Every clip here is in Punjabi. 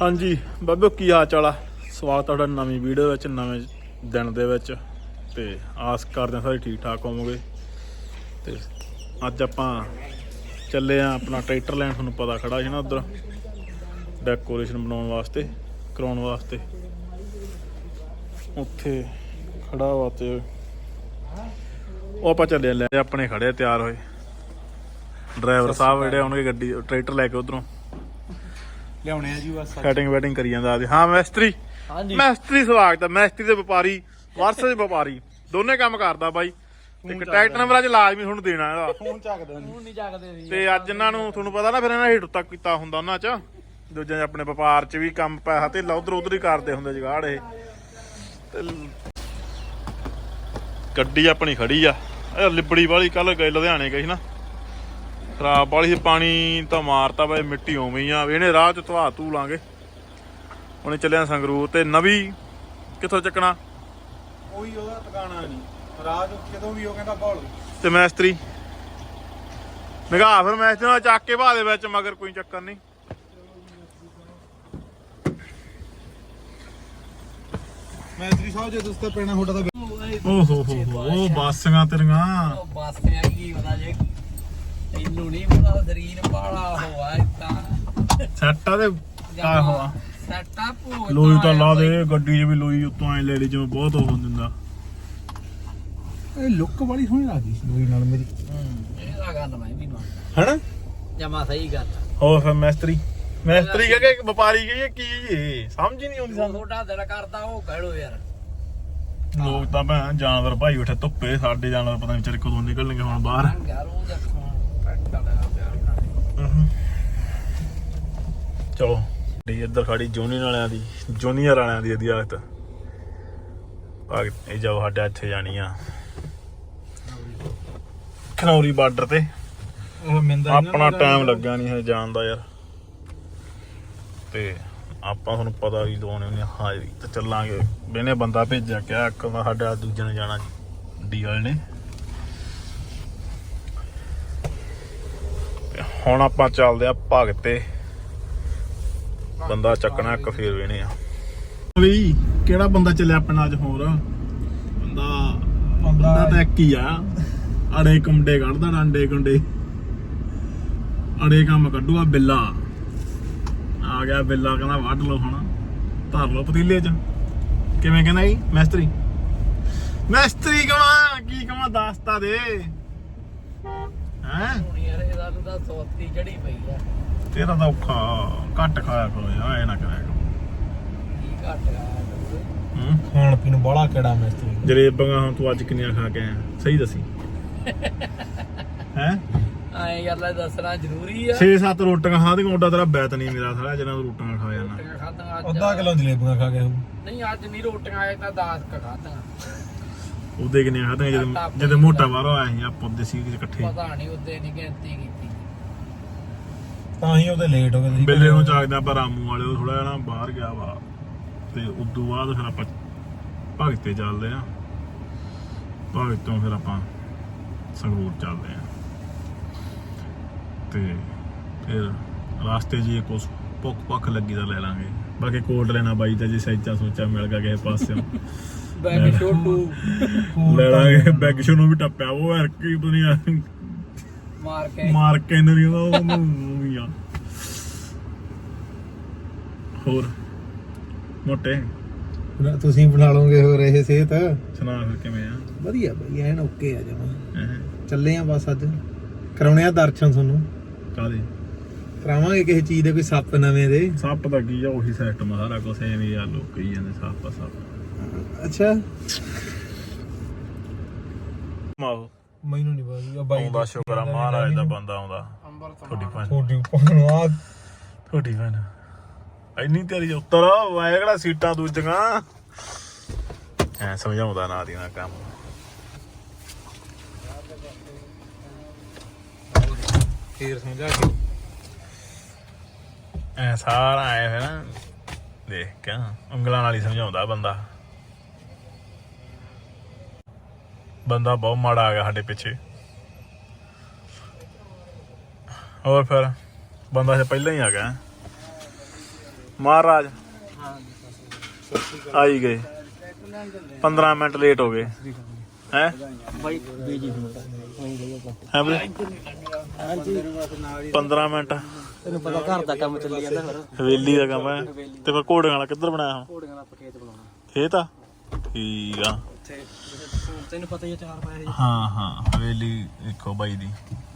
ਹਾਂਜੀ, ਬਾਬੇ ਕੀ ਹਾਲ ਚਾਲ ਆ? ਸਵਾਗਤ ਤੁਹਾਡਾ ਨਵੀਂ ਵੀਡੀਓ ਵਿੱਚ, ਨਵੇਂ ਦਿਨ ਦੇ ਵਿੱਚ। ਤੇ ਆਸ ਕਰਦੇ ਹਾਂ ਸਾਰੇ ਠੀਕ ਠਾਕ ਹੋਵੋਗੇ। ਤੇ ਅੱਜ ਆਪਾਂ ਚੱਲੇ ਆ ਆਪਣਾ ਟਰੈਕਟਰ ਲੈਣ, ਤੁਹਾਨੂੰ ਪਤਾ ਖੜਾ ਸੀ ਨਾ ਉਧਰ। ਡੈਕੋਰੇਸ਼ਨ ਬਣਾਉਣ ਵਾਸਤੇ, ਕਰਾਉਣ ਵਾਸਤੇ। ਉੱਥੇ ਖੜਾ ਵਾ ਤੇ ਉਹ ਆਪਾਂ ਚੱਲੇ ਲੈ ਆਪਣੇ ਖੜੇ ਤਿਆਰ ਹੋਏ। ਡਰਾਈਵਰ ਸਾਹਿਬ ਜਿਹੜੇ ਆਉਣਗੇ ਗੱਡੀ, ਟਰੈਕਟਰ ਲੈ ਕੇ ਉਧਰੋਂ। ਲਿਆਉਣੇ ਆ ਜੀ ਬਸ ਕਟਿੰਗ ਵੈਟਿੰਗ ਕਰੀ ਜਾਂਦਾ ਆਦੀ ਹਾਂ ਮੈਸਤਰੀ। ਹਾਂਜੀ। ਮੈਸਤਰੀ ਸਵਾਗਤ ਹੈ ਮੈਸਤਰੀ ਤੇ ਵਪਾਰੀ ਵਰਸ ਦੇ ਵਪਾਰੀ। ਦੋਨੇ ਕੰਮ ਕਰਦਾ ਬਾਈ। ਤੇ ਇੱਕ ਟਰੈਕਟ ਨੰਬਰ ਅੱਜ ਲਾਜ਼ਮੀ ਤੁਹਾਨੂੰ ਦੇਣਾ ਇਹਦਾ। ਫੋਨ ਚੱਕਦਾ ਨਹੀਂ ਨਹੀਂ ਜਾਗਦੇ ਸੀ ਤੇ ਅੱਜ ਇਹਨਾਂ ਨੂੰ ਤੁਹਾਨੂੰ ਪਤਾ ਨਾ ਫਿਰ ਇਹਨਾਂ ਹੀਟ ਤੱਕ ਕੀਤਾ ਹੁੰਦਾ ਉਹਨਾਂ ਚ। ਦੂਜੇ ਆਪਣੇ ਵਪਾਰ ਚ ਵੀ ਕੰਮ ਪੈਸਾ ਤੇ ਉਧਰ ਉਧਰ ਹੀ ਕਰਦੇ ਹੁੰਦੇ ਜਗਾੜ ਇਹ। ਗੱਡੀ ਆਪਣੀ ਖੜੀ ਆ। ਇਹ ਲਿਬੜੀ ਵਾਲੀ ਕੱਲ ਗਏ ਲੁਧਿਆਣੇ ਗਈ ਸੀ ਨਾ। ਖਰਾਬ ਵਾਲੀ ਸੀ ਪਾਣੀ ਤਾਂ ਮਾਰਤਾ ਬਈ ਮਿੱਟੀ ਉਵੇਂ ਹੀ ਆ। ਇਹਨੇ ਰਾਹ ਚ ਧਵਾ ਧੂ ਲਾਂਗੇ। ਉਹਨੇ ਚੱਲਿਆ ਸੰਗਰੂਰ ਤੇ ਨਵੀਂ ਕਿੱਥੋਂ ਚੱਕਣਾ? ਉਹੀ ਉਹਦਾ ਟਿਕਾਣਾ ਨਹੀਂ। ਰਾਜ ਕਿਦੋਂ ਵੀ ਉਹ ਕਹਿੰਦਾ ਬੋਲ ਤੇ ਮੈਸਤਰੀ? ਨਿਗਾਹ ਫਿਰ ਮੈਸਤਰੀ ਨਾਲ ਚੱਕ ਕੇ ਬਾਹ ਦੇ ਵਿੱਚ ਮਗਰ ਕੋਈ ਚੱਕਰ ਨਹੀਂ। ਮੈਸਤਰੀ ਸਾਹਿਬ ਜੇ ਤੁਸੀਂ ਤਾਂ ਪੈਣਾ ਤੁਹਾਡਾ ਤਾਂ ਓ ਹੋ ਹੋ ਹੋ ਉਹ ਬਾਸੀਆਂ ਤੇਰੀਆਂ। ਉਹ ਬੱਸ ਤੇ ਕੀ ਪਤਾ ਜੇ ਇਹਨੂੰ ਨਹੀਂ ਪਤਾ ਸਰੀਰ ਪਾਲਾ ਹੋਆ ਇਤਾਂ ਸੈੱਟ ਆ ਤੇ ਕਾ ਹੋਆ। ਸੱਟਾ ਭੂਤ ਲੋਈ ਤਾਂ ਲਾ ਦੇ ਗੱਡੀ 'ਚ ਵੀ ਲੋਈ ਉੱਤੋਂ ਐ ਲੈ ਲਈ ਜਿਵੇਂ ਬਹੁਤ ਹੋ ਦਿੰਦਾ। ਇਹ ਲੁੱਕ ਬੜੀ ਸੋਹਣੀ ਲੱਗਦੀ ਸੀ ਲੋਈ ਨਾਲ ਮੇਰੀ। ਇਹਦਾ ਗੱਲ ਮੈਂ ਵੀ ਨਾ ਹਨਾ? ਜਮਾ ਸਹੀ ਗੱਲ ਹੋਰ ਫਿਰ ਮੈਸਤਰੀ? ਮੈਸਤਰੀ ਕਹੇ ਕਿ ਵਪਾਰੀ ਕਹੇ ਕੀ ਇਹ? ਸਮਝ ਹੀ ਨਹੀਂ ਆਉਂਦੀ ਸਾਨੂੰ। ਤੁਹਾਡਾ ਦਿਲ ਕਰਦਾ ਉਹ ਕਹਿੜੋ ਯਾਰ। ਲੋਕ ਤਾਂ ਭੈਣ ਜਾਨਵਰ ਭਾਈ ਉੱਠੇ ਧੁੱਪੇ ਸਾਡੇ ਜਾਨਵਰ ਪਤਾ ਨਹੀਂ ਵਿਚਾਰੇ ਕਦੋਂ ਨਿਕਲਣਗੇ ਹੁਣ ਬਾਹਰ। ਚਲੋ। ਡੀ ਇੱਧਰ ਖੜੀ ਜੂਨੀਅਰ ਵਾਲਿਆਂ ਦੀ ਜੂਨੀਅਰ ਵਾਲਿਆਂ ਦੀ ਇਹਦੀ ਭਾਗ ਇਹ ਜਾਓ ਸਾਡੇ ਇੱਥੇ ਜਾਣੀ ਆ। ਖਨੌਰੀ ਬਾਰਡਰ ਤੇ। ਉਹ ਮਿੰਦਾ ਆਪਣਾ ਟਾਈਮ ਲੱਗਾ ਨਹੀਂ ਹੈ ਜਾਣ ਦਾ ਯਾਰ। ਤੇ ਆਪਾਂ ਤੁਹਾਨੂੰ ਪਤਾ ਵੀ ਦੋਨੇ ਉਹਨੇ ਹਾਜ਼ਰੀ ਤੇ ਚੱਲਾਂਗੇ। ਬੇਨੇ ਬੰਦਾ ਭੇਜਿਆ ਕਿਹਾ ਇੱਕ ਸਾਡਾ ਦੂਜੇ ਨੇ ਜਾਣਾ ਡੀ ਵਾਲੇ ਨੇ। ਹੁਣ ਆਪਾਂ ਚੱਲਦੇ ਆ ਭਗਤ ਤੇ। ਬੰਦਾ ਚੱਕਣਾ ਇੱਕ ਫੇਰ ਵੇਣੇ ਆ। ਵੀ ਕਿਹੜਾ ਬੰਦਾ ਚੱਲਿਆ ਆਪਣਾ ਅੱਜ ਹੋਰ? ਬੰਦਾ ਬੰਦਾ ਤਾਂ ਇੱਕ ਹੀ ਆ। ਅੜੇ ਕੁੰਡੇ ਕੱਢਦਾ ਡਾਂਡੇ ਕੁੰਡੇ। ਅੜੇ ਕੰਮ ਕੱਢੂਆ ਬਿੱਲਾ। ਆ ਗਿਆ ਬਿੱਲਾ ਕਹਿੰਦਾ ਵੱਢ ਲਓ ਹੁਣ। ਧਰ ਲਓ ਪਤੀਲੇ 'ਚ। ਕਿਵੇਂ ਕਹਿੰਦਾ ਜੀ? ਮੈਸਤਰੀ। ਮੈਸਤਰੀ ਕਮਾ ਕੀ ਕਮਾ ਦੱਸਤਾ ਦੇ। ਹੈ? ਹੁਣ ਯਾਰ ਇਹਦਾ ਨੂੰ ਤਾਂ ਸੋਤੀ ਚੜੀ ਪਈ ਆ। ਤੇਰਾ ਤਾਂ ਔਖਾ ਘੱਟ ਖਾਇਆ ਕਰੋ ਯਾਰ ਐ ਨਾ ਕਰਿਆ ਕਰੋ। ਕੀ ਘਟ ਗਿਆ ਹੂੰ? ਖਾਣ ਪੀਣ ਬੜਾ ਕਿਹੜਾ ਮੈਸਤਰੀ ਜਲੇਬਾਂ ਹੁਣ ਤੂੰ ਅੱਜ ਕਿੰਨੀਆਂ ਖਾ ਕੇ ਆਇਆ? ਸਹੀ ਦੱਸੀ। ਹੈ? ਐ ਯਾਰ ਲੈ ਦੱਸਣਾ ਜ਼ਰੂਰੀ ਆ। 6-7 ਰੋਟੀਆਂ ਖਾ ਦੇ ਓਡਾ ਤੇਰਾ ਬੈਤ ਨਹੀਂ ਮੇਰਾ ਸਾਰਾ ਜਿੰਨਾ ਤੂੰ ਰੋਟੀਆਂ ਖਾ ਜਾਣਾ। ਰੋਟੀਆਂ ਖਾਧਾਂ ਅੱਜ। ਅੱਧਾ ਕਿਲੋ ਜਲੇਬੀਆਂ ਖਾ ਗਿਆ ਉਹ ਨਹੀਂ ਅੱਜ ਨਹੀਂ ਰੋਟੀਆਂ ਆਏ ਤਾਂ 10 ਕ ਖਾਧਾਂ ਉਹਦੇ ਕਿੰਨੀਆਂ ਖਾਧੀਆਂ ਜਦੋਂ ਜਦੋਂ ਮੋਟਾ ਬਾਹਰੋਂ ਆਇਆ ਸੀ ਆਪਾਂ ਉਹਦੇ ਸੀ ਇਕੱਠੇ। ਪਤਾ ਨਹੀਂ ਉੱਤੇ ਨਹੀਂ ਗਿਣਤੀ ਕੀਤੀ ਤਾਂ ਹੀ ਉਹਦੇ ਲੇਟ ਹੋ ਗਏ ਤੁਸੀਂ ਬਿੱਲੇ ਨੂੰ ਚਾਕਦੇ ਆਪਾਂ ਰਾਮੂ ਵਾਲੇ ਉਹ ਥੋੜਾ ਨਾ ਬਾਹਰ ਗਿਆ ਵਾ। ਤੇ ਉਦੋਂ ਬਾਅਦ ਫਿਰ ਆਪਾਂ ਭਗਤ ਤੇ ਚੱਲਦੇ ਆ ਭਗਤ ਤੋਂ ਫਿਰ ਆਪਾਂ ਸੰਗਰੂਰ ਚੱਲਦੇ ਆ ਤੇ ਫਿਰ ਰਾਸਤੇ 'ਚ ਜੇ ਕੁਛ ਭੁੱਖ ਭੁੱਖ ਲੱਗੀ ਤਾਂ ਲੈ ਲਾਂਗੇ। ਬਾਕੀ ਕੋਟ ਲੈਣਾ ਬਾਈ ਤਾਂ ਜੇ ਸੱਚਾ ਸੋਚਾ ਮਿਲ ਗਿਆ ਕਿਸੇ ਪਾਸਿਓਂ। ਬੈਗ ਛੋਟੂ ਲੈ ਲਾਂਗੇ। ਬੈਗ ਸ਼ੋ ਨੂੰ ਵੀ ਟੱਪਿਆ। ਉਹ ਕੀ ਦੁਨੀਆ ਮਾਰ ਕੇ ਮਾਰ ਕੇ ਨਹੀਂ ਉਹਨੂੰ ਉਹ ਵੀ ਆ ਹੋਰ ਮੋਟੇ? ਤੁਸੀਂ ਬਣਾ ਲਓਗੇ ਹੋਰ ਇਹ ਸਿਹਤ? ਸੁਣਾ ਫਿਰ ਕਿਵੇਂ ਆ? ਵਧੀਆ ਬਈ ਐਨ ਓਕੇ ਆ ਜਮਾ। ਹੈਂ? ਚੱਲੇ ਆ ਬਸ ਅੱਜ। ਕਰਾਉਣੇ ਆ ਦਰਸ਼ਨ ਤੁਹਾਨੂੰ। ਕਾਹਦੇ? ਕਰਾਵਾਂਗੇ ਕਿਸੇ ਚੀਜ਼ ਦੇ ਕੋਈ ਸੱਪ ਨਵੇਂ ਦੇ। ਸੱਪ ਦਾ ਕੀ ਆ ਉਹੀ ਸੈੱਟ ਮਾਰਾ ਕੁਛ ਐਵੇਂ ਆ ਲੋਕ ਕਹੀ ਜਾਂਦੇ ਸੱਪ ਆ ਸੱਪ। ਅੱਛਾ। ਮੈਨੂੰ ਨਹੀਂ ਪਤਾ ਬਾਈ ਆਉਂਦਾ ਸ਼ੁਕਰ ਆ ਮਹਾਰਾਜ ਦਾ ਬੰਦਾ ਆਉਂਦਾ। ਅੰਬਰ ਤੋਂ ਤੁਹਾਡੀ ਭੈਣ। ਤੁਹਾਡੀ ਆ ਤੁਹਾਡੀ ਭੈਣ। ਇੰਨੀ ਤੇਰੀ ਉੱਤਰ ਮੈਂ ਕਿਹੜਾ ਸੀਟਾਂ ਦੂਜੀਆਂ? ਐ ਸਮਝਾਉਂਦਾ ਨਾ ਦੀ ਨਾ ਕੰਮ। ਫੇਰ ਸਮਝਾ ਕੇ। ਐ ਸਾਰਾ ਆਇਆ ਹੈ ਨਾ ਦੇਖ ਕੇ ਉਂਗਲਾਂ ਨਾਲ ਹੀ ਸਮਝਾਉਂਦਾ ਬੰਦਾ। ਬੰਦਾ ਬਹੁਤ ਮਾੜਾ ਆ ਗਿਆ ਸਾਡੇ ਪਿੱਛੇ। ਹੋਰ ਫਿਰ ਬੰਦਾ ਪਹਿਲਾਂ ਹੀ ਆ ਗਿਆ। ਮਹਾਰਾਜ। ਆਈ ਗਏ। 15 ਮਿੰਟ ਲੇਟ ਹੋ ਗਏ। ਹੈ? ਬਾਈ ਬੀਜੀ ਹੈ ਬਈ ਹਾਂਜੀ। 15 ਮਿੰਟ। ਤੈਨੂੰ ਪਤਾ ਘਰ ਦਾ ਕੰਮ ਚੱਲੀ ਜਾਂਦਾ ਫਿਰ। ਹਵੇਲੀ ਦਾ ਕੰਮ ਹੈ। ਤੇ ਫਿਰ ਘੋੜਿਆਂ ਵਾਲਾ ਕਿੱਧਰ ਬਣਾਇਆ ਹੁਣ? ਘੋੜੀਆਂ ਆਪਾਂ ਖੇਤ ਬਣਾਉਣਾ। ਇਹ ਤਾਂ ਠੀਕ ਆ। ਤੈਨੂੰ ਪਤਾ ਹੀ ਚਾਰ ਪਾਏ ਹਾਂ ਹਾਂ। ਹਵੇਲੀ ਦੇਖੋ ਬਾਈ ਦੀ।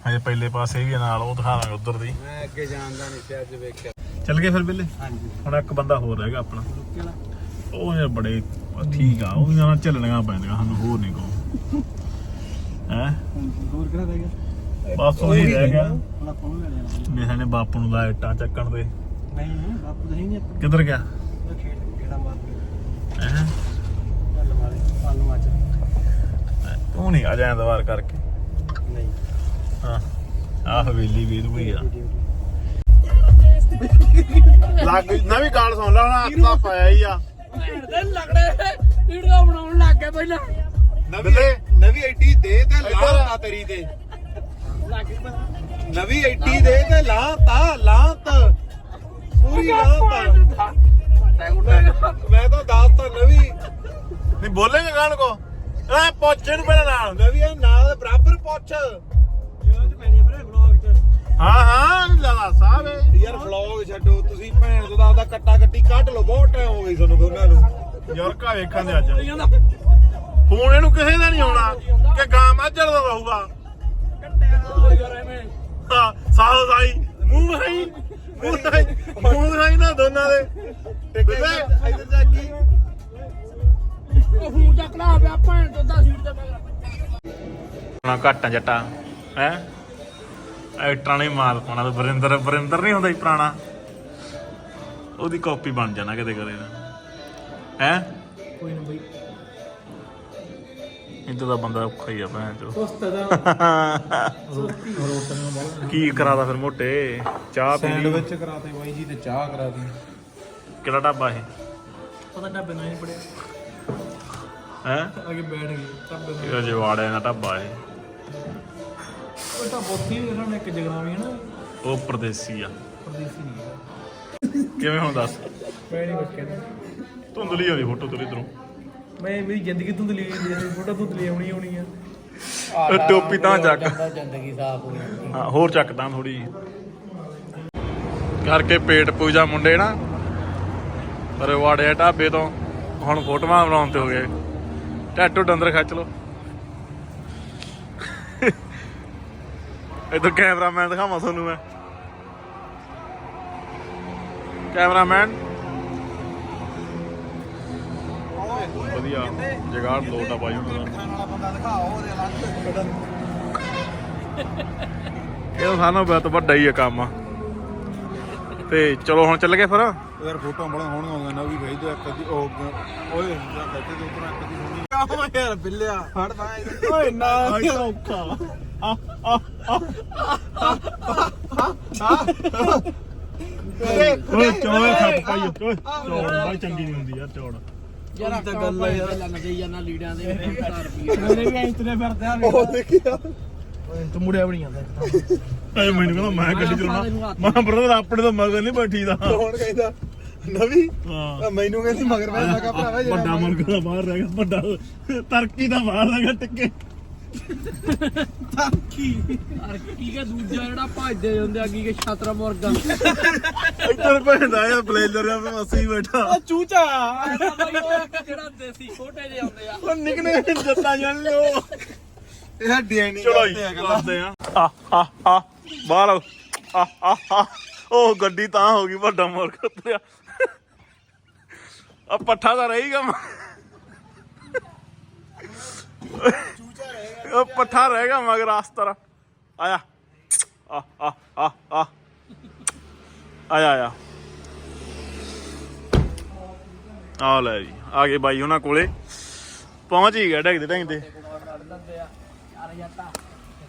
ਹਜੇ ਪਹਿਲੇ ਪਾਸੇ ਵੀ ਨਾਲ ਉਹ ਦਿਖਾਵਾਂਗੇ ਉਧਰ ਦੀ। ਮੈਂ ਅੱਗੇ ਜਾਣਦਾ ਨਹੀਂ ਸੀ ਅੱਜ ਵੇਖਿਆ। ਚੱਲ ਗਏ ਫਿਰ ਬਿੱਲੇ ਹਾਂਜੀ। ਹੁਣ ਇੱਕ ਬੰਦਾ ਹੋਰ ਰਹਿ ਗਿਆ ਆਪਣਾ। ਉਹ ਯਾਰ ਬੜੇ ਠੀਕ ਆ ਉਹ ਵੀ ਨਾਲ ਚੱਲਣੀਆਂ ਪੈਂਦੀਆਂ ਸਾਨੂੰ ਹੋਰ ਨਹੀਂ ਕੋ ਹੈ? ਦੂਰ ਕਿਹੜਾ ਰਹਿ ਗਿਆ? ਬਸ ਉਹੀ ਰਹਿ ਗਿਆ। ਨੂੰ ਮੇਰੇ ਨੇ ਬਾਪੂ ਨੂੰ ਲਾਇਆ ਇੱਟਾਂ ਚੱਕਣ ਤੇ ਨਹੀਂ ਬਾਪੂ ਤਾਂ ਹੈ ਨਹੀਂ ਕਿੱਧਰ ਗਿਆ? ਹੈ? ਤੂੰ ਨਹੀਂ ਆ ਜਾਏ ਦਵਾਰ ਕਰਕੇ। ਨਹੀਂ। ਹਾਂ ਆ ਹਵੇਲੀ ਵੀ ਦੂਈ ਆ। ਲੱਗ ਨਾ ਵੀ ਗਾਲ ਸੁਣ ਲੈ ਹੁਣ ਹੱਥਾ ਪਾਇਆ ਹੀ ਆ। ਦੇ ਲੱਗੜੇ ਵੀਡੀਓ ਬਣਾਉਣ ਲੱਗ ਗਿਆ ਪਹਿਲਾਂ। ਬਿੱਲੇ। ਨਵੀਂ ਐਡੀ ਦੇ ਤੇ। ਲਾਤਾ ਤੇਰੀ ਤੇ। ਨਵੀਂ ਐਡੀ ਦੇ ਤੇ ਲਾਤਾ ਲਾਤ ਪੂਰੀ ਲਾਤਾ ਮੈਂ ਤਾਂ ਦੱਸਤਾ ਨਵੀਂ। ਨਹੀਂ ਬੋਲੇਗਾ ਗਾਣ ਕੋ? ਐ ਪੋਚੇ ਨੂੰ ਪਹਿਲਾਂ ਨਾਲ। ਨਵੀਂ ਇਹ ਨਾਲ ਦੇ ਬਰਾਬਰ ਪੁੱਛ। ਹਾਂ ਹਾਂ ਲਾਲਾ ਸਾਹਿਬ। ਯਾਰ ਵਲੌਗ ਛੱਡੋ ਤੁਸੀਂ ਭੈਣ ਤੋਂ ਆਪਦਾ ਕੱਟਾ ਕੱਟੀ ਕੱਢ ਲਓ ਬਹੁਤ ਟਾਈਮ ਹੋ ਗਈ ਤੁਹਾਨੂੰ ਦੋਨਾਂ ਨੂੰ। ਯਾਰਕਾ ਵੇਖਣ ਦੇ ਅੱਜ। ਫੋਨ ਇਹਨੂੰ ਕਿਸੇ ਦਾ ਨਹੀਂ ਆਉਣਾ ਕਿ ਗਾਂ ਮਾਝੜ ਦਾ ਰਹੂਗਾ। ਕੱਟਿਆ ਯਾਰ ਐਵੇਂ ਹਾਂ ਸਾਹ ਸਾਈ ਮੂੰਹ ਹਾਈ ਮੂੰਹ ਹਾਈ ਮੂੰਹ ਹਾਈ ਨਾ ਦੋਨਾਂ ਦੇ। ਬਿੱਲੇ ਇੱਧਰ ਚੱਕੀ ਉਹ ਫੋਨ ਚੱਕ ਲਾ ਪਿਆ ਭੈਣ ਤੋਂ ਦਾ ਸੀਟ ਤੇ ਮੈਂ ਨਾ ਘੱਟਾਂ ਜੱਟਾ ਹੈ? ਐਕਟਰਾਂ ਨੇ ਮਾਲ ਪਾਉਣਾ ਤੇ ਵਰਿੰਦਰ ਵਰਿੰਦਰ ਨਹੀਂ ਹੁੰਦਾ ਸੀ ਪੁਰਾਣਾ। ਉਹਦੀ ਕਾਪੀ ਬਣ ਜਾਣਾ ਕਿਤੇ ਕਦੇ ਨਾ। ਹੈ? ਕੋਈ ਨਾ ਬਈ। ਇੰਦੋਂ ਦਾ ਬੰਦਾ ਔਖਾ ਹੀ ਆ ਭੈਣ ਚੋ ਸੁਸਤ ਦਾ ਕੀ ਕਰਾਦਾ ਫਿਰ ਮੋਟੇ? ਚਾਹ ਪੀ ਲਈ ਸੈਂਡਵਿਚ ਕਰਾਤੇ ਬਾਈ ਜੀ ਤੇ ਚਾਹ ਕਰਾਤੀ। ਕਿਹੜਾ ਢਾਬਾ ਇਹ? ਪਤਾ ਡੱਬੇ ਨਾਲ ਹੀ ਪੜਿਆ। ਹੈ? ਅੱਗੇ ਬੈਠ ਗਏ ਡੱਬੇ ਨਾਲ। ਇਹ ਜਵਾੜਿਆਂ ਦਾ ਢਾਬਾ ਇਹ। ਉਹ ਤਾਂ ਬੋਤੀ ਵੀ ਇਹਨਾਂ ਨੇ ਇੱਕ ਜਗਰਾਵੀ ਹੈ ਨਾ। ਉਹ ਪਰਦੇਸੀ ਆ। ਪਰਦੇਸੀ ਨਹੀਂ ਹੈ। ਕਿਵੇਂ ਹੁਣ ਦੱਸ? ਮੈਂ ਨਹੀਂ ਕੁਝ ਕਹਿੰਦਾ ਧੁੰਦਲੀ ਆਉਂਦੀ ਫੋਟੋ ਤੇਰੀ ਇਧਰੋਂ। ਮੈਂ ਮੇਰੀ ਜ਼ਿੰਦਗੀ ਧੁੰਦਲੀ ਹੋਈ ਹੈ ਫੋਟੋ ਧੁੰਦਲੀ ਆਉਣੀ ਆਉਣੀ ਆ। ਇਹ ਟੋਪੀ ਤਾਂ ਚੱਕ। ਜ਼ਿੰਦਗੀ ਸਾਫ਼ ਹੋਣੀ ਹਾਂ ਹੋਰ ਚੱਕਦਾ ਥੋੜੀ ਕਰਕੇ ਪੇਟ ਪੂਜਾ ਮੁੰਡੇ ਨਾ। ਪਰ ਵਾੜਿਆ ਢਾਬੇ ਤੋਂ। ਹੁਣ ਫੋਟੋਆਂ ਬਣਾਉਣ ਤੇ ਹੋ ਗਏ। ਟੈਟੂ ਡੰਦਰ ਖੱਚ ਲੋ ਇਧਰ ਕੈਮਰਾਮੈਨ ਦਿਖਾਵਾਂ ਤੁਹਾਨੂੰ ਮੈਂ। ਕੈਮਰਾਮੈਨ। ਵਧੀਆ ਜਗਾੜ ਲੋਟ ਆ ਬਾਈ ਉਹਨਾਂ ਦਾ। ਬੰਦਾ ਦਿਖਾਓ ਉਹਦੇ ਅਲੱਗ ਇਹ ਸਾਨੂੰ ਬਹੁਤ ਵੱਡਾ ਹੀ ਆ ਕੰਮ ਤੇ ਚਲੋ ਹੁਣ ਚੱਲ ਗਏ ਫਿਰ। ਯਾਰ ਫੋਟੋ ਬੜਾ ਹੋਣ ਆਉਂਦਾ ਨਾ ਵੀ ਭਾਈ ਤੇ ਇੱਕ ਦੀ ਉਹ ਓਏ ਜਾਂ ਬੈਠੇ ਤੇ ਉਤਰ ਇੱਕ ਦੀ ਹੋਣੀ ਯਾਰ ਬਿੱਲਿਆ ਫੜਦਾ ਓਏ ਨਾ ਔਖਾ। ਓਏ ਚੋਏ ਖੱਪ ਪਾਈ ਓਏ। ਚੌੜ ਬਾਈ ਚੰਗੀ ਨਹੀਂ ਹੁੰਦੀ ਯਾਰ ਚੌੜ ਯਾਰ ਤਾਂ ਗੱਲ ਯਾਰ। ਲੰਨ ਜਾਈ ਜਾਣਾ ਲੀੜਾਂ ਦੇ 1000 ਰੁਪਏ। ਮੇਰੇ ਵੀ ਇਤਨੇ ਫਿਰਦੇ ਆ ਉਹ ਦੇਖਿਆ ਤੂੰ ਮੁੜਿਆ ਵੀ ਨਹੀਂ ਆਉਂਦਾ ਐ ਮੈਨੂੰ ਕਹਿੰਦਾ ਮੈਂ ਗੱਡੀ ਚਲਾਉਣਾ? ਮੈਂ ਬਰਦਰ ਆਪਣੇ ਤੋਂ ਮਗਰ ਨਹੀਂ ਬੈਠੀ ਦਾ। ਕੌਣ ਕਹਿੰਦਾ? ਨਵੀਂ? ਹਾਂ। ਆ ਮੈਨੂੰ ਕਹਿੰਦੀ ਮਗਰ ਮੈਂ ਮੈਂ ਕਿਹਾ ਭਰਾਵਾ ਜਿਹੜਾ ਵੱਡਾ ਮੁਲਕ ਦਾ ਬਾਹਰ ਰਹਿ ਗਿਆ ਵੱਡਾ ਤਰਕੀ ਦਾ ਬਾਹਰ ਰਹਿ ਗਿਆ ਟਿੱਕੇ। ਕੀ ਕੀ ਕੇ ਦੂਜਾ ਜਿਹੜਾ ਭੱਜਦੇ ਜਾਂਦੇ ਆ ਕੀ ਕੇ ਛਾਤਰਾ ਮੁਰਗਾ। ਇੱਧਰ ਭੈਂਦਾ ਆ ਬਲੇਜ਼ਰ ਆ ਮੈਂ ਅਸੀਂ ਬੈਠਾ। ਚੂਚਾ। ਜਿਹੜਾ ਦੇਸੀ ਛੋਟੇ ਜਿਹੇ ਆਉਂਦੇ ਆ। ਉਹ ਨਿਕਨੇ ਜੱਟਾਂ ਜਾਣ ਲਿਓ ਇਹ ਹੱਡੀਆਂ ਨਹੀਂ ਚਲੋ ਜੀ ਕਰਦੇ ਆ ਆ। ਆ ਆ ਬਾਹਰ ਆਓ। ਆ ਆ ਆ। ਉਹ ਗੱਡੀ ਤਾਂ ਹੋ ਗਈ ਵੱਡਾ ਮੁਰਗਾ ਤੁਰਿਆ ਆ ਪੱਠਾ ਤਾਂ ਰਹੀ ਕੰਮ ਉਹ ਪੱਠਾ ਰਹੇਗਾ ਮਗਰ ਆਸਤਰ ਆਇਆ। ਆ ਆ ਆ ਆ। ਆਇਆ ਆਇਆ। ਆ ਲੈ ਜੀ, ਆ ਗਏ ਬਾਈ ਉਹਨਾਂ ਕੋਲੇ। ਪਹੁੰਚ ਹੀ ਗਿਆ ਡੈਗਦੇ ਡੈਗਦੇ ਯਾਰ ਜੱਟਾ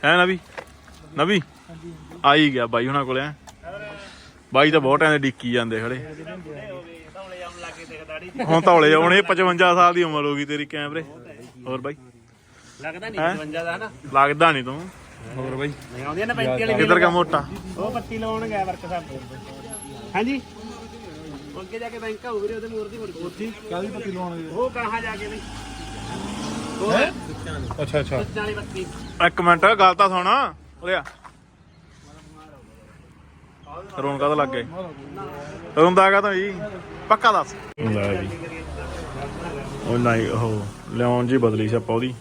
ਹੈ ਨਵੀ? ਨਵੀ? ਆਈ ਗਿਆ ਬਾਈ ਉਹਨਾਂ ਕੋਲੇ ਬਾਈ ਤਾਂ ਬਹੁਤ ਟਾਈਮ ਦੇ ਡਿੱਕੀ ਜਾਂਦੇ ਖੜੇ। ਹੁਣ ਧੌਲੇ ਇਹ 55 ਸਾਲ ਦੀ ਉਮਰ ਹੋ ਗਈ ਤੇਰੀ ਕੈਮਰੇ। ਹੋਰ ਬਾਈ? ਲੱਗਦਾ ਹੈਂ? 55 ਦਾ ਨਾ ਲੱਗਦਾ ਨਹੀਂ ਤੂੰ। ਹੋਰ ਬਾਈ। ਨਹੀਂ ਆਉਂਦੀ ਨਾ 35 ਵਾਲੀ ਕਿੱਧਰ ਕਾ ਮੋਟਾ? ਉਹ ਪੱਤੀ ਲਵਾਉਣ ਗਿਆ ਵਰਕ ਸਾਹਿਬ ਹਾਂਜੀ? ਅੱਗੇ ਜਾ ਕੇ ਬੈਂਕ ਆਉ ਵੀਰੇ ਉਹਦੇ ਮੋਰ ਦੀ ਮੁੜ ਕੇ। ਉੱਥੇ ਕਾਹਦੀ ਪੱਤੀ ਲਵਾਉਣਗੇ ਉਹ ਕਹਾਂ ਜਾ ਕੇ ਬਈ? ਅੱਛਾ ਅੱਛਾ। 40 ਬੱਤੀ ਇੱਕ ਮਿੰਟ ਗੱਲ ਤਾਂ ਸੁਣ। ਉਰੇ ਆ। ਰੋਣ ਕਾਹਦਾ ਲੱਗ ਗਏ ਰੋਂਦਾ ਕਾ ਤਾਂ ਜੀ ਪੱਕਾ ਦੱਸ। ਲੈ ਜੀ। ਉਹ ਨਹੀਂ ਉਹ ਲਿਆਉਣ ਜੀ ਬਦਲੀ ਸੀ ਆਪਾਂ ਉਹਦੀ।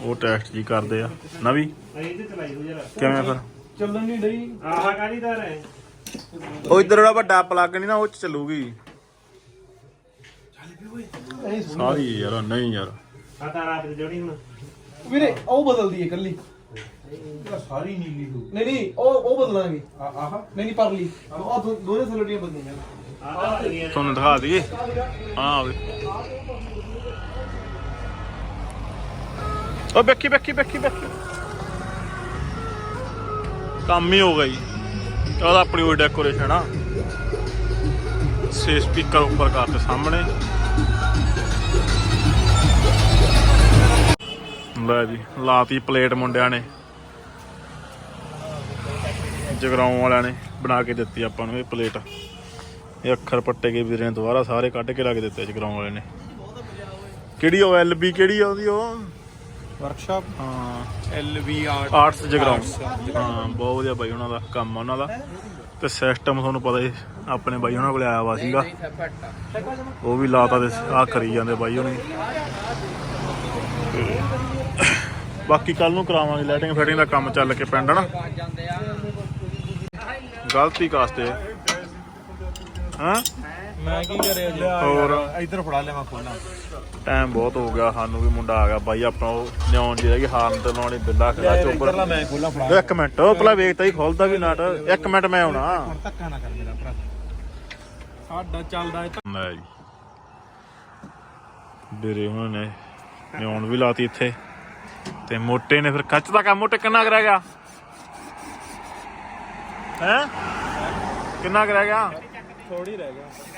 ਉਹ ਟੈਸਟ ਜੀ ਕਰਦੇ ਆ। ਨਵੀਂ? ਕਿਵੇਂ ਫਿਰ? ਚੱਲਣ ਨਹੀਂ ਡਈ। ਆਹ ਕਾਹਦੀ ਦਰ ਹੈ ਉਹ ਇਧਰ ਜਿਹੜਾ ਵੱਡਾ ਪਲੱਗ ਨਹੀਂ ਨਾ ਉਹ ਚ ਚੱਲੂਗੀ। ਸਾਰੀ ਯਾਰ ਨਹੀਂ ਯਾਰ। ਆ ਤਾਂ ਰਾਤ ਦੀ ਜੋੜੀ ਹੁਣ। ਵੀਰੇ ਉਹ ਬਦਲਦੀ ਹੈ ਕੱਲੀ ਸਾਰੀ ਨੀਲੀ ਹੋ ਨਹੀਂ ਨਹੀਂ ਉਹ ਉਹ ਬਦਲਾਂਗੇ। ਆਹ ਨਹੀਂ ਨਹੀਂ ਪਰਲੀ। ਉਹ ਦੋਨੇ ਸਲੋਟੀਆਂ ਬਦਲੀਆਂ ਆ ਤਾਂ ਲੱਗੀਆਂ ਤੁਹਾਨੂੰ ਦਿਖਾ ਦਈਏ। ਹਾਂ ਵੇ। ਉਹ ਬੱਕੀ ਬੱਕੀ ਬੱਕੀ ਬੱਕੀ ਕੰਮ ਹੀ ਹੋ ਗਈ ਉਹਦਾ ਆਪਣੀ ਉਹ ਡੈਕੋਰੇਸ਼ਨ ਆ। ਸੇ ਸਪੀਕਰ ਉੱਪਰ ਕਰਤੇ ਸਾਹਮਣੇ। ਲੈ ਜੀ, ਲਾਤੀ ਪਲੇਟ ਮੁੰਡਿਆਂ ਨੇ। ਜਗਰਾਉਂ ਵਾਲਿਆਂ ਨੇ ਬਣਾ ਕੇ ਦਿੱਤੀ ਆਪਾਂ ਨੂੰ ਇਹ ਪਲੇਟ ਇਹ ਅੱਖਰ ਪੱਟੇ ਗਏ ਵੀਰੇ ਨੇ ਦੁਬਾਰਾ ਸਾਰੇ ਕੱਢ ਕੇ ਲਾ ਕੇ ਦਿੱਤੇ ਜਗਰਾਉਂ ਵਾਲੇ ਨੇ। ਕਿਹੜੀ ਉਹ ਐਲਬੀ ਕਿਹੜੀ ਆ ਉਹਦੀ ਉਹ? ਵਰਕਸ਼ਾਪ ਹਾਂ L V R arts Jagraon ਹਾਂ ਬਹੁਤ ਵਧੀਆ ਬਾਈ ਉਹਨਾਂ ਦਾ ਕੰਮ ਆ ਉਹਨਾਂ ਦਾ। ਤੇ ਸਿਸਟਮ ਤੁਹਾਨੂੰ ਪਤਾ ਹੀ ਆਪਣੇ ਬਾਈ ਉਹਨਾਂ ਕੋਲੇ ਆਇਆ ਵਾ ਸੀਗਾ। ਉਹ ਵੀ ਲਾਤਾ ਤੇ ਆ ਕਰੀ ਜਾਂਦੇ ਬਾਈ ਤੇ ਬਾਕੀ ਕੱਲ ਨੂੰ ਕਰਾਵਾਂਗੇ ਲਾਈਟਿੰਗ ਫਿਟਿੰਗ ਦਾ ਕੰਮ ਚੱਲ ਕੇ ਪਿੰਡ ਨਾ ਗਲਤੀ ਕਾਸਤੇ। ਹਾਂ? ਮੈਂ ਕੀ ਕਰਿਆ ਜੀ? ਹੋਰ? ਇੱਧਰ ਫੜਾ ਲਿਆ ਮੈਂ ਖੋਲਣਾ ਟਾਈਮ ਬਹੁਤ ਹੋ ਗਿਆ ਸਾਨੂੰ ਵੀ ਮੁੰਡਾ ਆ ਗਿਆ। ਬਾਈ ਆਪਣਾ ਉਹ ਨਿਆਉਣ ਜੀ ਰਹਿ ਗਈ ਹਾਰਨ ਤੇ ਲਾਉਣੀ ਬਿੱਲਾ ਖੜਾ ਚੋਬਰ ਮੈਂ ਖੋਲਾਂ ਫੜਾ। ਇੱਕ ਮਿੰਟ ਉਹ ਪਹਿਲਾਂ ਵੇਖਤਾ ਹੀ ਖੋਲਦਾ ਵੀ ਨਾਟ। ਇੱਕ ਮਿੰਟ ਮੈਂ ਆਉਣਾ। ਹੁਣ ਧੱਕਾ ਨਾ ਕਰ ਮੇਰਾ ਭਰਾ। ਸਾਡਾ ਚੱਲਦਾ ਇਹ ਲੈ ਜੀ। ਵੀਰੇ ਉਹਨਾਂ ਨੇ ਨਿਆਉਣ ਵੀ ਲਾਤੀ ਇੱਥੇ। ਤੇ ਮੋਟੇ ਨੇ ਫਿਰ ਕੱਚ ਦਾ ਕੰਮ ਮੋਟੇ ਕਿੰਨਾ ਕੁ ਰਹਿ ਗਿਆ? ਹੈ? ਕਿੰਨਾ ਕੁ ਰਹਿ ਗਿਆ? ਥੋੜੀ ਰਹਿ ਗਿਆ।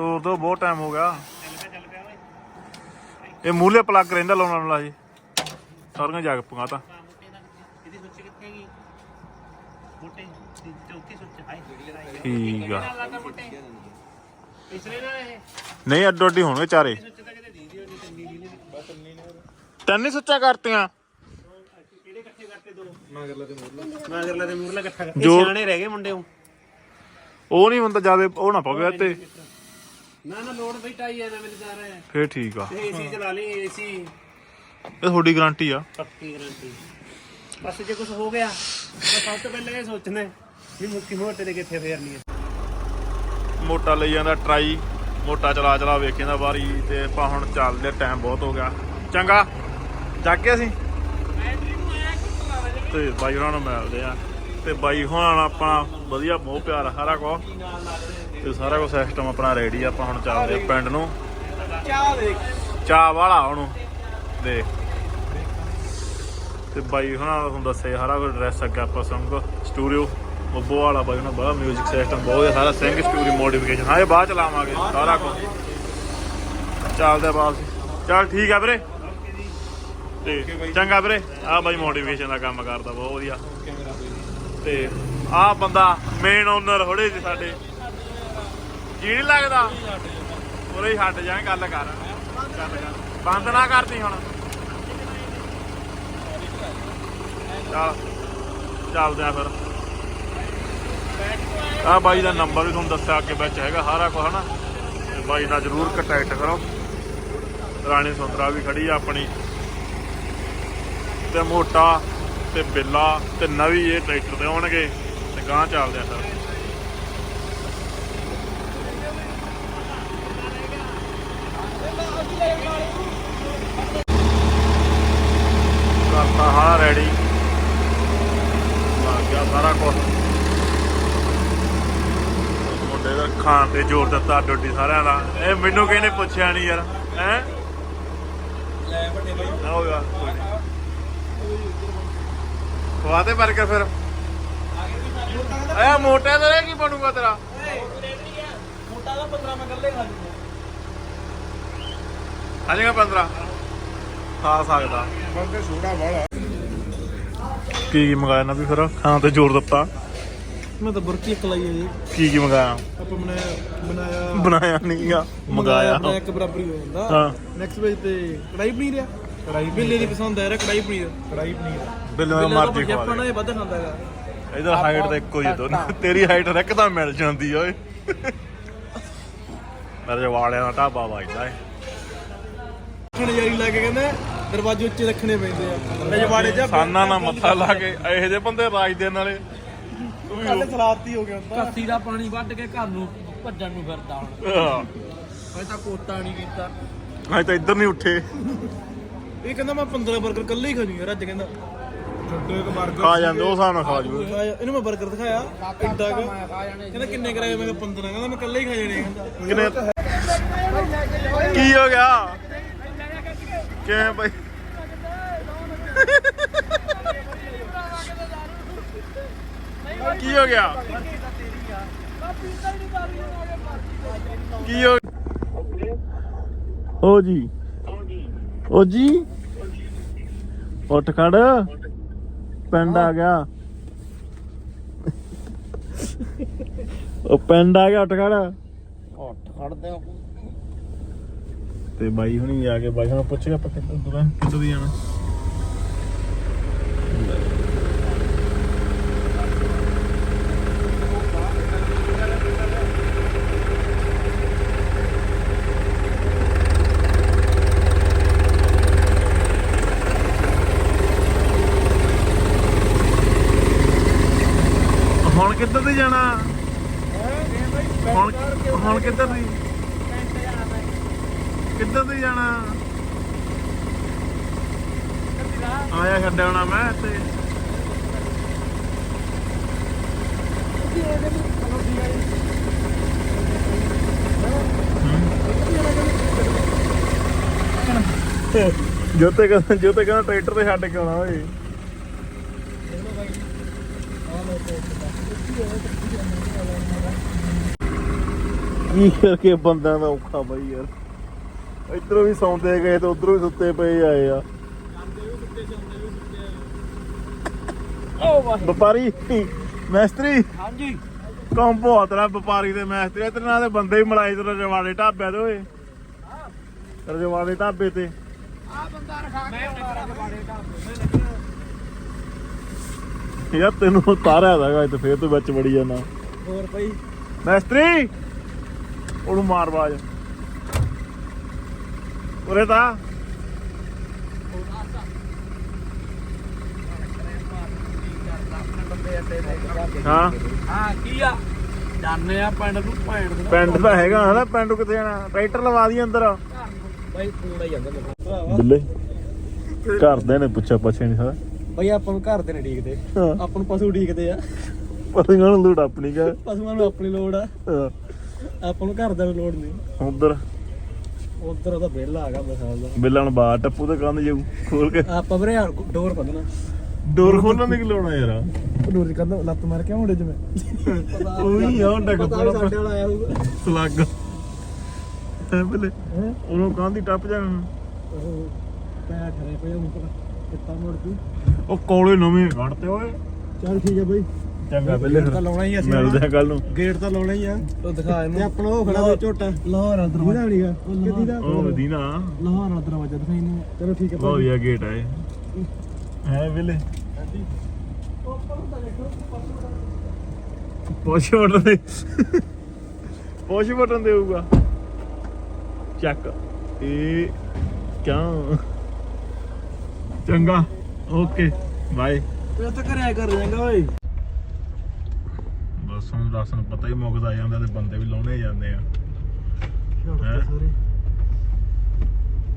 ਤੋਰ ਦੋ ਬਹੁਤ ਟਾਈਮ ਹੋ ਗਿਆ। ਇਹ ਮੂਲੇ ਪਲੱਗ ਰਹਿੰਦਾ ਲਾਉਣ ਵਾਲਾ ਜੀ ਸਾਰੀਆਂ ਜਾ ਕੇ ਪਗਾਤਾ ਇਹਦੀ ਸੁੱਚ ਕਿੱਥੇ ਗਈ ਮੋਟੇ ਦੀ ਚੌਥੀ ਸੁੱਚ ਹਾਈ ਠੀਕ ਆ। ਨਹੀਂ ਅੱਡੋ ਅੱਡੀ ਹੋਣਗੇ ਚਾਰੇ। ਤਾਂ ਤੇ ਤਿੰਨ ਹੀ ਸੁੱਚਾਂ ਕਰਤੀਆਂ। ਕਿਹੜੇ ਇਕੱਠੇ ਕਰਤੇ ਦੋ ਮਗਰ ਲਾ ਤੇ ਤੇ ਮੂਰਲਾ ਇਕੱਠਾ ਕਰ ਇਹ ਸਿਆਣੇ ਰਹਿ ਗਏ ਮੁੰਡੇ ਉਹ। ਉਹ ਨਹੀਂ ਹੁੰਦਾ ਜ਼ਿਆਦਾ ਉਹ ਨਾ ਪਵੇ ਤੇ। ਨਾ ਨਾ ਲੋਡ ਬਈ ਟਾਈ ਐ ਨਾ ਮੇਰੇ ਜਾ ਰਿਹਾ। ਫੇਰ ਠੀਕ ਆ। ਤੇ ਏਸੀ ਚਲਾ ਲਈ ਏਸੀ ਇਹ ਤੁਹਾਡੀ ਗਾਰੰਟੀ ਆ। ਪੱਕੀ ਗਰੰਟੀ ਬਸ ਜੇ ਕੁਝ ਹੋ ਗਿਆ ਤਾਂ ਸਭ ਤੋਂ ਪਹਿਲਾਂ ਇਹ ਸੋਚਣਾ ਹੈ ਵੀ ਮੁੱਕੀ ਮੋਟੇ ਦੇ ਕਿੱਥੇ ਫੇਰਨੀ ਹੈ ਮੋਟਾ ਲਈ ਜਾਂਦਾ ਟਰਾਈ ਮੋਟਾ ਚਲਾ ਚਲਾ ਵੇਖੀਂਦਾ ਬਾਰੀ ਤੇ ਆਪਾਂ ਹੁਣ ਚੱਲਦੇ ਟਾਈਮ ਬਹੁਤ ਹੋ ਗਿਆ। ਚੰਗਾ ਜਾਗੇ ਅਸੀਂ? ਤੇ ਬਾਈ ਹੋਣਾ ਨੂੰ ਮਿਲਦੇ ਆ ਤੇ ਬਾਈ ਹੋਣਾ ਨਾਲ ਆਪਾਂ ਵਧੀਆ ਮੋਹ ਪਿਆਰ ਸਾਰਾ ਕੁਝ ਤੇ ਸਾਰਾ ਕੁਝ ਸਿਸਟਮ ਆਪਣਾ ਰੈਡੀ ਆ ਆਪਾਂ ਹੁਣ ਚੱਲਦੇ ਆ ਪਿੰਡ ਨੂੰ। ਚਾਹ ਦੇਖ। ਚਾਹ ਵਾਲਾ ਉਹਨੂੰ ਦੇਖ। ਤੇ ਬਾਈ ਹੁਣਾਂ ਦਾ ਤੁਹਾਨੂੰ ਦੱਸਿਆ ਸਾਰਾ ਕੁਝ ਡਰੈਸ ਅੱਗੇ ਆਪਾਂ ਸੰਗ ਸਟੂਡੀਓ ਬੱਬੋ ਵਾਲਾ ਬਾਈ ਉਹਨਾਂ ਬੜਾ 뮤직 ਸਿਸਟਮ ਬਹੁਤ ਹੈ ਸਾਰਾ ਸਿੰਘ ਸਟੂਡੀਓ ਮੋਡੀਫਿਕੇਸ਼ਨ ਹਾਂ ਇਹ ਬਾਅਦ ਚ ਲਾਵਾਂਗੇ ਸਾਰਾ ਕੁਝ ਚੱਲਦੇ ਬਾਅਦ ਚੱਲ ਠੀਕ ਆ ਵੀਰੇ। ਤੇ ਚੰਗਾ ਵੀਰੇ ਆ ਬਾਈ ਮੋਡੀਫਿਕੇਸ਼ਨ ਦਾ ਕੰਮ ਕਰਦਾ ਬਹੁਤ ਵਧੀਆ। ਤੇ ਆ ਬੰਦਾ ਮੇਨ ਓਨਰ ਹੋੜੇ ਜੀ ਸਾਡੇ। ਜੀ ਨਹੀਂ ਲੱਗਦਾ। ਉਰੇ ਹੀ ਹਟ ਜਾ, ਗੱਲ ਕਰ। ਗੱਲ ਕਰ। ਬੰਦ ਨਾ ਕਰਦੀ ਹੁਣ। ਚੱਲ, ਚੱਲਦੇ ਆ ਫਿਰ। ਆ ਬਾਈ ਦਾ ਨੰਬਰ ਵੀ ਤੁਹਾਨੂੰ ਦੱਸਿਆ ਅੱਗੇ ਵਿੱਚ ਹੈਗਾ, ਸਾਰਾ ਕੁਝ ਹਨਾ। ਤੇ ਬਾਈ ਨਾਲ ਜਰੂਰ ਕੰਟੈਕਟ ਕਰੋ। ਰਾਣੀ ਸੁੰਦਰਾ ਵੀ ਖੜੀ ਆ ਆਪਣੀ। ਤੇ ਮੋਟਾ, ਤੇ ਬਿੱਲਾ, ਤੇ ਨਵੀਂ ਇਹ ਟਰੈਕਟਰ ਦੇ ਆਉਣਗੇ। ਤੇ ਗਾਂ ਚੱਲਦੇ ਆ ਸਰ ਕਰਤਾ ਹਾਂ ਰੈਡੀ। ਲੱਗ ਗਿਆ ਸਾਰਾ ਕੁਝ ਮੁੰਡੇ ਦਾ ਖਾਣ ਤੇ ਜ਼ੋਰ ਦਿੱਤਾ ਡੋਡੀ ਸਾਰਿਆਂ ਦਾ। ਇਹ ਮੈਨੂੰ ਨੇ ਪੁੱਛਿਆ ਨਹੀਂ ਯਾਰ ਹੈ? ਲੈ ਵੱਡੇ ਬਾਈ ਆਉਗਾ ਖਵਾਤੇ ਬਰਗਰ ਫਿਰ। ਐ ਮੋਟੇ ਦਾ ਕੀ ਬਣੂਗਾ ਤੇਰਾ? ਮੋਟਾ ਦਾ 15 ਮੈਂ ਗੱਲੇ ਖਾ ਲੂੰਗਾ। ਆ ਜਾਏਗਾ 15 ਖਾ ਸਕਦਾ। ਬੰਦੇ ਸੋਡਾ ਵਾਲਾ ਕੀ ਕੀ ਮੰਗਾਇਆ ਨਾ ਵੀ ਫਿਰ? ਖਾਣ ਤੇ ਜ਼ੋਰ ਦਿੱਤਾ। ਮੈਂ ਤਾਂ ਬੁਰਕੀ ਇੱਕ ਲਾਈ ਹੈ ਜੀ। ਕੀ ਕੀ ਮੰਗਾਇਆ? ਆਪਾਂ ਬਣਾਇਆ ਬਣਾਇਆ ਬਣਾਇਆ ਨਹੀਂਗਾ ਮੰਗਾਇਆ। ਇੱਕ ਬਰਾਬਰੀ ਹੋ ਜਾਂਦਾ। ਹਾਂ। ਨੈਕਸਟ ਪੇਜ ਤੇ ਕੜਾਈ ਪਨੀਰ ਆ। ਕੜਾਈ ਬਿੱਲੇ ਦੀ ਪਸੰਦ ਆ ਰਿਹਾ ਕੜਾਈ ਪਨੀਰ। ਕੜਾਈ ਪਨੀਰ। ਬਿੱਲ ਮਰਜ਼ੀ ਖਵਾ ਆਪਾਂ ਇਹ ਵੱਧ ਖਾਂਦਾ ਹੈਗਾ। ਇਧਰ ਹਾਈਟ ਤੇ ਇੱਕੋ ਹੀ ਦੋਨੋਂ। ਤੇਰੀ ਹਾਈਟ ਰਿਕ ਤਾਂ ਮਿਲ ਜਾਂਦੀ ਓਏ। ਮੇਰੇ ਵਾਲਿਆਂ ਦਾ ਢਾਬਾ ਵੱਜਦਾ ਏ। ਰੱਖਣ ਜਾਰੀ ਲਾ ਕੇ ਕਹਿੰਦਾ ਦਰਵਾਜ਼ੇ ਉੱਚੇ ਰੱਖਣੇ ਪੈਂਦੇ ਆ। ਰਜਵਾੜੇ ਚ ਸਾਨਾ ਨਾਲ ਮੱਥਾ ਲਾ ਕੇ ਇਹੋ ਜਿਹੇ ਬੰਦੇ ਰਾਜ ਦੇ ਨਾਲੇ ਕੱਲ ਸਲਾਤੀ ਹੋ ਗਿਆ ਹੁੰਦਾ। ਕੱਸੀ ਦਾ ਪਾਣੀ ਵੱਢ ਕੇ ਘਰ ਨੂੰ ਭੱਜਣ ਨੂੰ ਫਿਰਦਾ ਹੁਣ। ਤਾਂ ਕੋਤਾ ਨਹੀਂ ਕੀਤਾ। ਹਾਂ ਤਾਂ ਇੱਧਰ ਨਹੀਂ ਉੱਠੇ। ਇਹ ਕਹਿੰਦਾ ਮੈਂ 15 ਬਰਗਰ ਕੱਲੇ ਹੀ ਖਾਣੀ ਯਾਰ ਅੱਜ ਕਹਿੰਦਾ ਛੱਡੋ ਇੱਕ 버ਗਰ ਖਾ ਜਾਂਦੇ ਉਹ ਸਾਨੂੰ ਖਾ ਜੂ ਇਹਨੂੰ ਮੈਂ ਬਰਗਰ ਦਿਖਾਇਆ ਇੱਡਾ ਕੁ। ਕਹਿੰਦਾ ਕਿੰਨੇ ਕਰਾਏ? ਮੈਂ 15 ਕਹਿੰਦਾ ਮੈਂ ਕੱਲੇ ਹੀ ਖਾ ਜਾਣੇ ਕਿੰਨੇ ਕੀ ਹੋ ਗਿਆ? ਕਿਵੇਂ ਭਾਈ ਕੀ ਹੋ ਗਿਆ? ਕੀ ਹੋ ਓ ਜੀ। ਓ ਜੀ। ਉੱਠ ਖੜ। ਪਿੰਡ ਆ ਗਿਆ। ਉਹ ਪਿੰਡ ਆ ਗਿਆ, ਉੱਠ ਖੜ। ਉੱਠ ਖੜਦੇ ਤੇ ਬਾਈ ਹੁਣੀ ਆ ਕੇ ਬਾਈ ਹੁਣ ਪੁੱਛਿਆ ਆਪਾਂ ਕਿੱਦਾਂ ਦੁਕਾਨ ਕਿੱਦਾਂ ਦੀ ਜਾਣਾ। ਹੁਣ ਕਿੱਧਰ ਦੀ ਜਾਣਾ? ਹੁਣ ਹੁਣ ਕਿੱਧਰ ਦੀ? ਕਿੱਧਰ ਦੀ ਜਾਣਾ? ਆਇਆ ਛੱਡਣਾ ਮੈਂ ਤੇ ਜੋਤੇ ਕਹਿੰਦਾ ਜੋਤੇ ਕਹਿੰਦਾ ਟਰੈਕਟਰ ਤੇ ਛੱਡ ਕੇ ਆਉਣਾ ਓਏ। ਕੀ ਕਰਕੇ ਬੰਦਾ ਦਾ ਔਖਾ ਬਾਈ ਯਾਰ। ਇਧਰੋਂ ਵੀ ਸੌਂਦੇ ਗਏ ਤੇ ਉਧਰੋਂ ਵੀ ਸੁੱਤੇ ਪਏ ਆਏ ਆ। ਓ ਵਾਹ ਵਪਾਰੀ ਮੈਸਤਰੀ। ਹਾਂਜੀ। ਕੰਬੋ ਤੇਰਾ ਵਪਾਰੀ ਤੇ ਮੈਸਤਰੀ ਤੇਰੇ ਨਾਲ ਦੇ ਬੰਦੇ ਹੀ ਮਲਾਈ ਤੇ ਰਜਵਾੜੇ ਢਾਬੇ ਤੇ ਓਏ। ਰਜਵਾੜੇ ਢਾਬੇ ਤੇ। ਆ ਬੰਦਾ ਰਖਾ ਕੇ ਆਉਣਾ ਰਜਵਾੜੇ ਯਾਰ ਤੈਨੂੰ ਉਤਾਰਿਆ ਦਾਗਾ ਤੇ ਫੇਰ ਤੂੰ ਵਿੱਚ ਵੜੀ ਜਾਣਾ। ਹੋਰ ਭਾਈ ਮੈਸਤਰੀ ਉਹਨੂੰ ਮਾਰ ਬਾਜ। ਉਰੇ ਤਾਂ। ਹਾਂ। ਹਾਂ ਕੀ ਆ? ਜਾਣੇ ਆ ਪਿੰਡ ਨੂੰ ਭੈਣ ਦੇ ਪਿੰਡ ਤਾਂ ਹੈਗਾ ਹਨਾ? ਪਿੰਡ ਕਿੱਥੇ ਜਾਣਾ? ਟਰੈਕਟਰ ਲਵਾ ਦੀ ਅੰਦਰ। ਬਾਈ ਫੋਨ ਆਈ ਜਾਂਦਾ ਬਿੱਲੇ ਘਰਦੇ ਨੇ ਪੁੱਛਿਆ ਪੁੱਛਿਆ ਨਹੀਂ ਸਾਰਾ ਭਾਈ ਆਪਾਂ ਨੂੰ ਘਰ ਦੇ ਨੇ ਢੀਕਦੇ ਹਾਂ। ਆਪਾਂ ਨੂੰ ਪਸ਼ੂ ਢੀਕਦੇ ਆ। ਪਤੰਗਾਂ ਨੂੰ ਲੂਟ ਆਪਣੀ ਕਾ। ਪਸ਼ੂਆਂ ਨੂੰ ਆਪਣੀ ਲੋੜ ਆ। ਆਪਾਂ ਨੂੰ ਘਰ ਦਾ ਲੋੜ ਨਹੀਂ। ਉਧਰ। ਉਧਰ ਉਹਦਾ ਬਿੱਲ ਆ ਗਿਆ ਮਸਾਲ ਦਾ ਬਿੱਲਾਂ ਨੂੰ ਬਾਹਰ ਟੱਪੂ ਤੇ ਕੰਧ ਜਾਊ ਖੋਲ ਕੇ। ਆਪਾਂ ਵੀਰੇ ਡੋਰ ਪਦਣਾ ਡੋਰ ਖੋਲਣ ਦੀ ਕੀ ਲੋੜ ਆ ਯਾਰ? ਡੋਰ ਦੀ ਕੰਧ ਲੱਤ ਮਾਰ ਕੇ ਮੁੰਡੇ ਜਿਵੇਂ। ਉਹੀ ਆ ਪਤਾ ਨੀ ਸਾਡੇ ਵਾਲਾ ਆਇਆ ਹੋਊਗਾ। ਸਲੱਗ। ਹੈ ਬਿੱਲੇ? ਉਹਨੂੰ ਕੰਧ ਹੀ ਟੱਪ ਜਾਣਾ। ਉਹ ਪੈਰ ਠਰੇ ਪਏ ਪਤਾ ਕਿੱਤਾ ਮੁੜ ਜੂ ਉਹ ਕੋਲੇ ਨਵੇਂ ਕੱਢਤੇ ਓਏ। ਚੱਲ ਠੀਕ ਹੈ ਬਾਈ। ਚੰਗਾ ਬਿੱਲੇ ਤਾਂ ਲਾਉਣਾ ਹੀ ਅਸੀਂ ਮਿਲਦੇ ਆ ਕੱਲ ਨੂੰ। ਗੇਟ ਤਾਂ ਲਾਉਣਾ ਹੀ ਆ। ਉਹ ਦਿਖਾ ਇਹਨੂੰ। ਤੇ ਆਪਣਾ ਉਹ ਖੜਾ ਵਾ ਝੋਟਾ। ਲਾਹੌਰ ਦਰਵਾਜ਼ਾ। ਨਹੀਂਗਾ ਕਿੱਦੀ ਦਾ? ਉਹ ਮਦੀਨਾ ਲਾਹੌਰ ਦਰਵਾਜ਼ਾ ਦਿਖਾਈ ਨੂੰ। ਚਲੋ ਠੀਕ ਹੈ ਬਹੁਤ ਵਧੀਆ ਗੇਟ ਆ ਇਹ। ਹੈ ਬਿੱਲੇ ਪੁਸ਼ ਬਟਨ ਦੇ। ਪੁਸ਼ ਬਟਨ ਦੇਊਗਾ। ਚੱਕ। ਇਹ ਕਿਉਂ? ਚੰਗਾ। ਓਕੇ। ਬਾਏ। ਤੇ ਤਾਂ ਘਰੇ ਕਰ ਜਾਏਗਾ ਓਏ। ਬਸ ਹੁਣ ਦੱਸ ਨੂੰ ਪਤਾ ਹੀ ਮੁੱਕਦਾ ਜਾਂਦਾ ਤੇ ਬੰਦੇ ਵੀ ਲਾਉਣੇ ਜਾਂਦੇ ਆ। ਹੈਂ?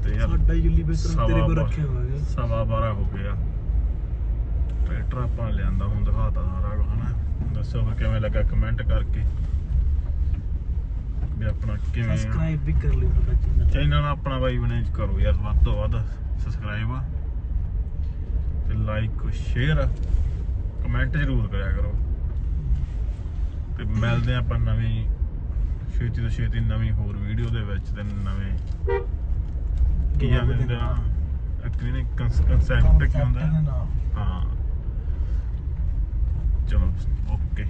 ਤੇ ਯਾਰ ਸਾਡਾ ਬਿਸਤਰ ਸਵਾ ਤੇਰੇ ਕੋਲ ਬਾਰਾਂ- ਰੱਖਿਆ ਹੋਇਆ ਹੈ ਸਵਾ 12 ਹੋ ਗਿਆ ਟਰੈਕਟਰ ਆਪਾਂ ਲਿਆਂਦਾ ਹੁਣ ਦਿਖਾਤਾ ਸਾਰਾ ਕੁਝ ਹਨਾ? ਦੱਸੋ ਫਿਰ ਕਿਵੇਂ ਲੱਗਾ ਕਮੈਂਟ ਕਰਕੇ ਵੀ ਆਪਣਾ ਕਿਵੇਂ ਸਬਸਕ੍ਰਾਈਬ ਵੀ ਕਰ ਲਿਓ ਸਾਡਾ ਚੈਨਲ ਚੈਨਲ ਆਪਣਾ ਬਾਈ ਬਣੇ ਕਰੋ ਯਾਰ ਵੱਧ ਤੋਂ ਵੱਧ ਸਬਸਕ੍ਰਾਈਬ ਤੇ ਲਾਈਕ ਸ਼ੇਅਰ ਕਮੈਂਟ ਜ਼ਰੂਰ ਕਰਿਆ ਕਰੋ। ਤੇ ਮਿਲਦੇ ਆਪਾਂ ਨਵੀਂ ਛੇਤੀ ਤੋਂ ਛੇਤੀ ਨਵੀਂ ਹੋਰ ਵੀਡੀਓ ਦੇ ਵਿੱਚ ਤੇ ਨਵੇਂ ਕੀ ਜਾਂਦੇ ਆ? ਕਲੀਨਿਕ ਕਨਸੈਪਟ ਕੀ ਹੁੰਦਾ? ਹਾਂ। ਚਲੋ ਓਕੇ।